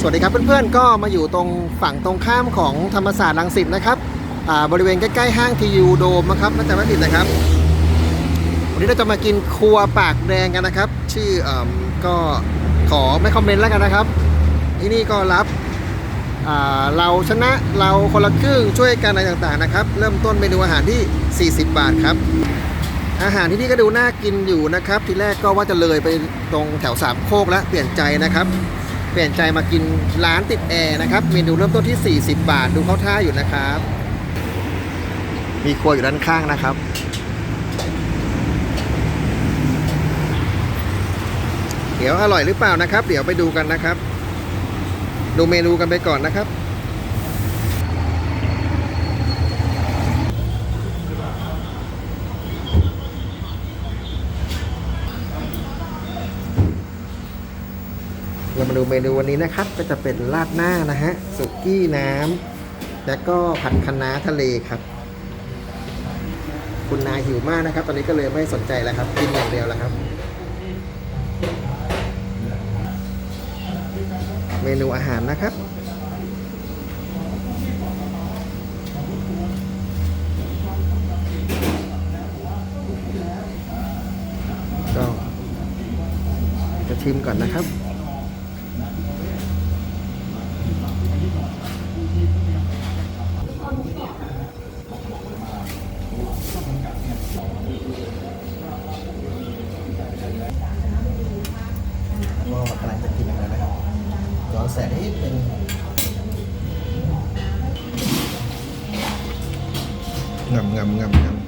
สวัสดีครับเพื่อนๆ ก็มาอยู่ตรงฝั่งตรงข้ามของธรรมศาสตร์รังสิตนะครับบริเวณใกล้ๆห้างทียูโดมนะครับน่าจะไม่ผิดนะครับ วันนี้เราจะมากินครัวปากแดงกันนะครับ ชื่อเอก็ขอไม่คอมเมนต์แล้วกันนะครับ ที่นี่ก็รับเราชนะเราคนละครึ่งช่วยกันอะไรต่างๆนะครับ เริ่มต้นเมนูอาหารที่ 40 บาทครับ อาหารที่นี่ก็ดูน่ากินอยู่นะครับ ทีแรกก็ว่าจะเลยไปตรงแถวสามโคกแล้วเปลี่ยนใจนะครับ เปลี่ยนใจมากินร้านติดแอร์นะครับ เมนูเริ่มต้นที่ 40 บาท ดูเข้าท่าอยู่นะครับ มีครัวอยู่ด้านข้างนะครับ เดี๋ยวอร่อยหรือเปล่านะครับ เดี๋ยวไปดูกันนะครับ ดูเมนูกันไปก่อนนะครับ เรามาดูเมนูวันนี้นะครับ ก็จะเป็นราดหน้านะฮะสุกี้น้ำแล้วก็ผัดคะน้าทะเลครับ คุณนายหิวมากนะครับ ตอนนี้ก็เลยไม่สนใจแล้วครับกินอย่างเดียวแล้วครับ เมนูอาหารนะครับก็จะชิมก่อนนะครับ và lại thì mình ở đây nó sẽ mình ngầm ngầm ngầm ngầm.